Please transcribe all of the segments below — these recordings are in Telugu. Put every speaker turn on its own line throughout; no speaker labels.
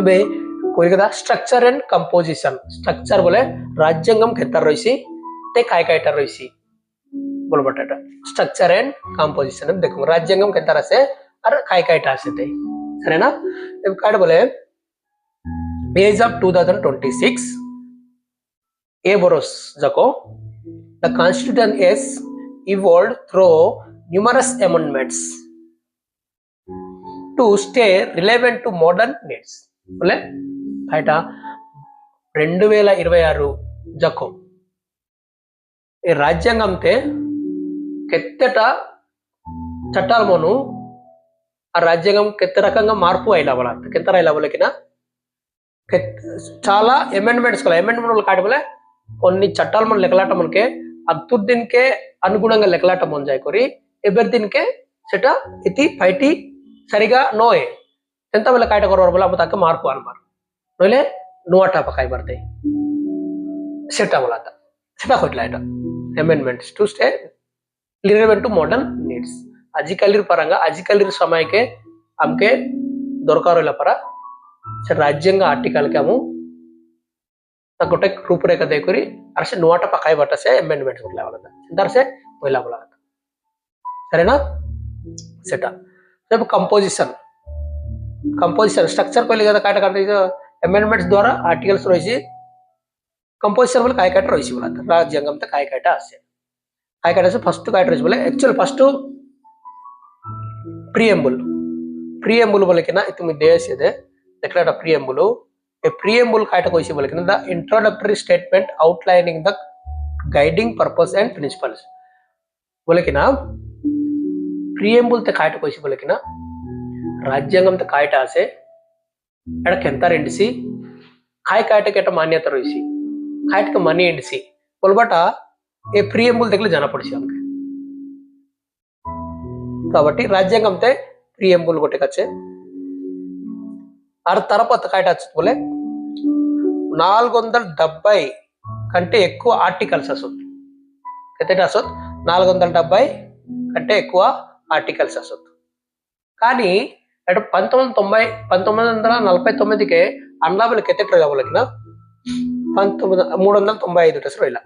বক্তব্যে Kolkata structure and composition structure বলে রাজ্যাঙ্গম ক্ষেত্র রয়েছে তে কায় কায়টা রয়েছে বলবো এটা স্ট্রাকচার অ্যান্ড কম্পোজিশন দেখুন রাজ্যাঙ্গম ক্ষেত্র আছে আর কায় কায়টা আছে তাই সরে না কার্ড বলে age of two thousand twenty six এ বরস যাকো the constitution is evolved through numerous amendments to stay relevant to modern needs. ఓలే బయట రెండు వేల ఇరవై ఆరు జకో ఈ రాజ్యాంగంతే కెత్తట చట్టాలమోను ఆ రాజ్యాంగం కెత్త రకంగా మార్పు అయిలవల కెత్త రాయిలవలకిన చాలా అమెండ్మెంట్స్ కదా అమెండ్మెంట్ కాటపలే కొన్ని చట్టాలు మనం లెక్కలాట మనకే అబ్దుద్దీన్కే అనుగుణంగా లెక్కలాట మనం జాయకొరి ఎబర్దీన్కే సెట ఇది పైటి సరిగా నోయే. एंत कायट को बताक मार्क अन्मार नोले नुआटा पकाय बरते सेट आवला set आखोट light amendment to stay relevant to modern needs अजिकलर परंग अजिकलर समय के अमके दरकार पर राज्य आर्टिकल के गोटे रूपरेख देखरी अर से नुआट पकाय बट से अमेंडमेंट लेता से पैला बोला सरना सेट कंपोजिशन కంపోజిషన్ స్ట్రక్చర్ పైలే కదా కాయటకాట అమెండ్మెంట్స్ ద్వారా ఆర్టికల్స్ ରହିଛି కంపోజిషన్ ବୋଲେ କାୟ କାଟ ରହିଛି ବୋଲେ ରାଜଜଙ୍ଗମ ତ କାୟ କାଟା ଆସେ କାୟ କାଟା ଆସେ ଫାର୍ଷ୍ଟ କାଟ ରହିଛି ବୋଲେ ଆକ୍ଚୁଆଲ ଫାର୍ଷ୍ଟ ప్రియంబుల్ ప్రియంబుల్ বলে কিনা তুমি দেশ এদে দেখলে একটা প্রিయంబుল এ প্রিయంబుল কায়টা কইছে বলে কিনা the introductory statement outlining the guiding purpose and principles বলে কিনা প্রিయంబుল তে কায়টা কইছে বলে কিনা ರಾಜ್ಯಾಂಗಂತ ಕಾಯಟ ಆಸೆ ಎಡಕ್ಕೆ ಎಂತಾರ ಎಂಡಿಸಿ ಕಾಯ್ ಕಾಯಟಕ್ಕೆ ಎಟ್ಟ మాన్యత రోసి ಕಾಯಟಕ್ಕೆ మనీ ఎండిసి? పొలబట ఏ ప్రియంబుల్ దగ్గర జనపడిచాం కాబట్టి రాజ్యాంగంతే ప్రియంబుల్ కొట్టుకొచ్చే. ఆ తరపత్ కాయట పోలే. నాలుగు వందల డెబ్బై కంటే ఎక్కువ ఆర్టికల్స్ అసొద్దు ఎంత అసొద్దు నాలుగు వందల డెబ్బై కంటే ఎక్కువ ఆర్టికల్స్ అసొద్దు కానీ అంటే పంతొమ్మిది తొంభై పంతొమ్మిది వందల నలభై తొమ్మిదికి అన్నాబులకి కెథెడ్రల్ రావాలకిన పంతొమ్మిది మూడు వందల తొంభై ఐదు టెస్ట్ ఇలా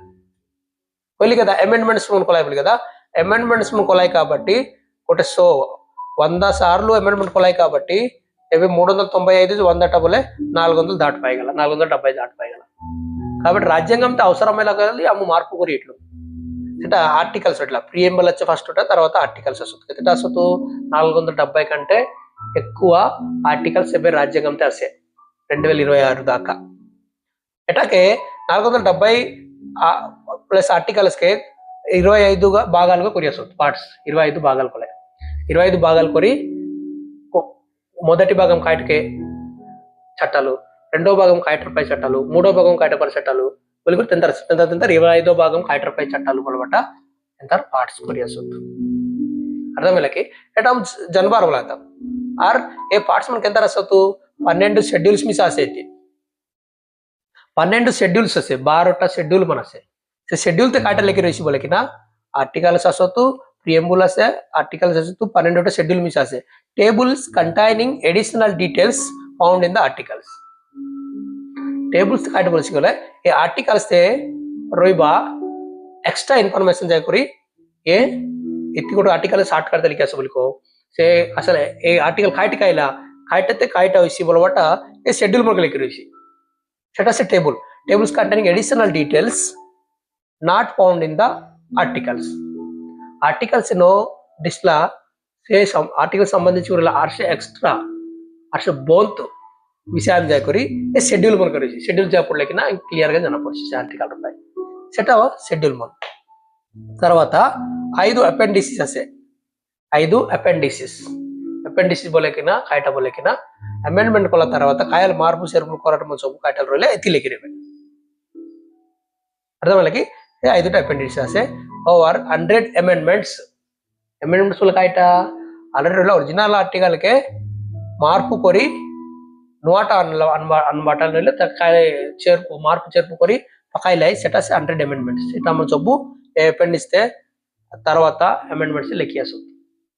వెళ్ళి కదా అమెండ్మెంట్స్ కొలాయి కదా అమెండ్మెంట్స్ కొలాయి కాబట్టి ఒకటి సో వంద సార్లు అమెండ్మెంట్ కొలాయి కాబట్టి ఇవి మూడు వందల తొంభై ఐదు వంద టబులే నాలుగు వందలు దాటిపోయగల నాలుగు వందల డెబ్బై దాటిపోయగల. కాబట్టి రాజ్యాంగంతో అవసరమైన కలిగి అమ్మ మార్పు గురి ఇట్లు. ఇట్లా ఆర్టికల్స్ ఇట్లా ప్రియంబల్ వచ్చి ఫస్ట్ ఉంటాయి తర్వాత ఆర్టికల్స్ వస్తుంది. ఎట్లా వస్తుంది నాలుగు వందల డెబ్బై కంటే ఎక్కువ ఆర్టికల్స్ ఎవరి రాజ్యాంగం వస్తాయి రెండు వేల ఇరవై ఆరు దాకా. ఎటాకే నాలుగు వందల డెబ్బై ప్లస్ ఆర్టికల్స్కి ఇరవై ఐదుగా భాగాలుగా కొరియేస్తుంది పార్ట్స్. ఇరవై ఐదు భాగాలు కొలే ఇరవై ఐదు భాగాలు కొరి మొదటి భాగం కాయటకే చట్టాలు రెండో భాగం కాయటర్పై చట్టాలు మూడో భాగం కాయటపై చట్టాలు వెలుగురు తింటారు తింటారు తింటారు ఇరవై ఐదో భాగం కాయటర్పై చట్టాలు కొలబట్ట తింటారు పార్ట్స్ కొరియేస్తుంది అర్థమేలకి ఎటా ఆర్ ఏ పార్ట్స్ మనకి ఎంత असं तू पन्नेंडू शेड्युल्स मिस असे పన్నెండు షెడ్యూల్స్ వస్తాయి. బారొట్ట షెడ్యూల్ మన వస్తాయి. షెడ్యూల్తో కాటలేకి రేసి బోలకినా ఆర్టికల్ అసొత్తు ప్రియంబుల్ అసే ఆర్టికల్స్ అసొత్తు పన్నెండోట షెడ్యూల్ మిస్ అసే tables containing additional details found in the articles tables Kata బోల్చుకోలే ఏ ఆర్టికల్స్ తే రోయిబా ఎక్స్ట్రా ఇన్ఫర్మేషన్ చేకూరి ఏ ఇత్తి కూడా ఆర్టికల్ షార్ట్ కట్ తలికి అసలు సే అసలు ఏ ఆర్టికల్ కాయట కాయిల కాయిటతే కాయట వేసి అనమాట ఏ షెడ్యూల్ మనకు లెక్క వేసి shut us table tables containing additional details not found in the articles articles no డిస్లా సే ఆర్టికల్ సంబంధించి కూడా ఎక్స్ట్రా హర్ష బోన్త్ విషయాన్ని చేకూరి ఏ షెడ్యూల్ మనకు వేసి షెడ్యూల్ చేయకూడలేకినా క్లియర్గా కనపడుతుంది ఆర్టికల్ ఉన్నాయి. సెట్ షెడ్యూల్ మొక్క తర్వాత ఐదు అపెండిసిస్ అసే. ఐదు అపెండిసిస్. అపెండిసిస్ బోలెకిన కాయట బోలెకిన అమెండ్మెంట్ కొల తర్వాత కాయలు మార్పు చేర్పులు కోరటం చొప్పు కాయటల రోజులే ఎత్తిలెకిరివి అర్థం వాళ్ళకి? ఐదుట appendices? Over hundred amendments amendments కాయట already original ఆర్టికల్కే మార్పు కొరి నూట అన్నమాటలు చేర్పు మార్పు చేర్పుకొని పకాయిలై సెటస్ హండ్రెడ్ అమెండ్మెంట్స్ ఇట్లా మనం చొప్పు అపెండ్ ఇస్తే తర్వాత అమెండ్మెంట్స్ లెక్కేస్తుంది